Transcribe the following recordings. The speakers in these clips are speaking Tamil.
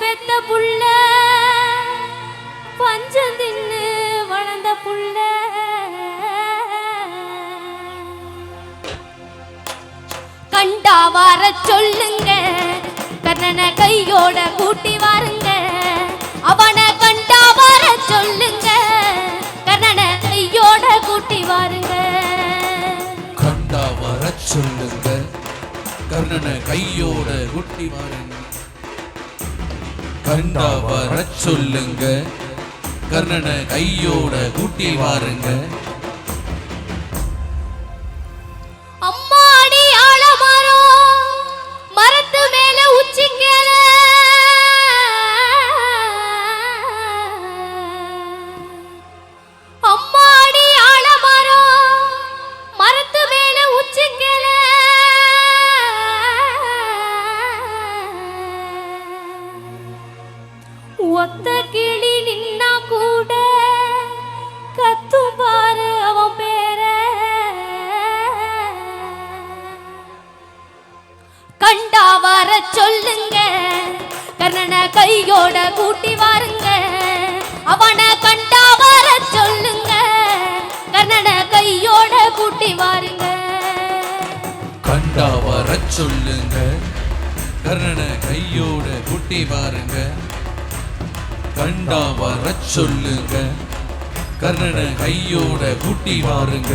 பெத்த புள்ள பஞ்சந்தின்னு வளர்ந்த புள்ள. கண்டா வர சொல்லுங்க கர்ணனை கையோட கூட்டி வாருங்க. அவனை கண்டா வர சொல்லுங்க கர்ணனை கையோட கூட்டி வாருங்க. கண்டா வர சொல்லுங்க கர்ணனை கையோட கூட்டி வாருங்க. கண்டா வர சொல்லுங்க. கர்ணனை கையோட கூட்டி வாருங்க. கர்ணனை கையோட கூட்டி வாருங்க. அவனை கண்டா வர சொல்லுங்க. கர்ணனை கையோட கூட்டி வாருங்க. கண்டா வர சொல்லுங்க. கர்ணனை கையோட கூட்டி வாருங்க. கண்டா வர சொல்லுங்க. கர்ணனை கையோட கூட்டி வாருங்க.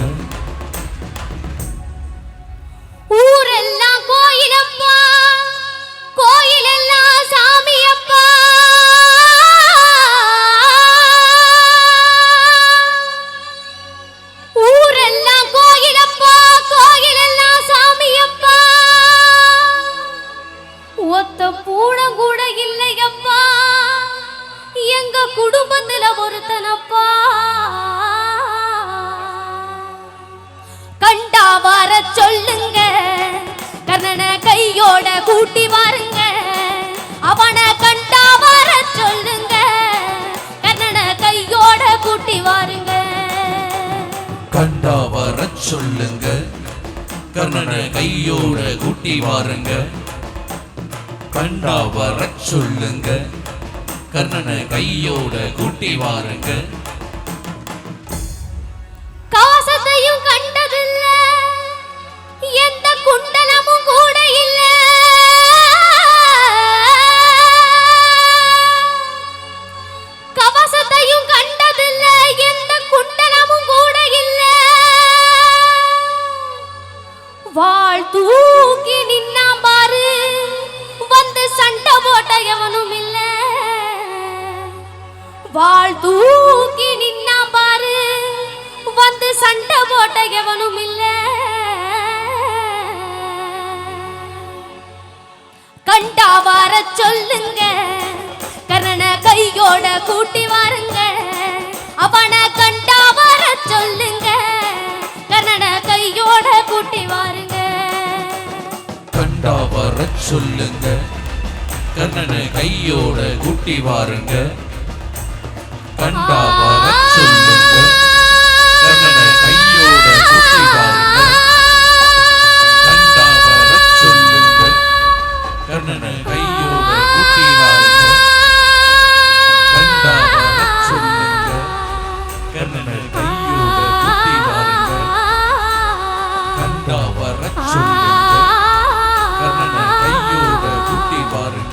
சொல்லுங்க. கர்ணனை கையோட கூட்டி வாருங்க. கண்டா வர சொல்லுங்க. கர்ணனை கையோட கூட்டி வாருங்க. காசத்தையும் கண்டதில்லை. வாழ் தூக்கி நின்னா பாரு. வந்து சண்டை போட்ட எவனும் இல்ல. வாழ் தூக்கி நின்னா பாரு. வந்து சண்டை போட்ட எவனும் இல்ல. கண்டா வார சொல்லுங்க. கரண கையோட கூட்டி வாருங்க. அவனை கண்டா வார சொல்லுங்க. சொல்லுங்க. கர்ணனை கையோட குட்டி வாருங்க. கண்டா வர சொல்லுங்க. கர்ணனை கையோட குட்டி வாருங்க. கண்டா வர சொல்லுங்க. கர்ணனை கையோட குட்டி வாருங்க. கண்டா வர சொல்லுங்க. கர்ணனை கையோட குட்டி வாருங்க. கண்டா வர சொல்லுங்க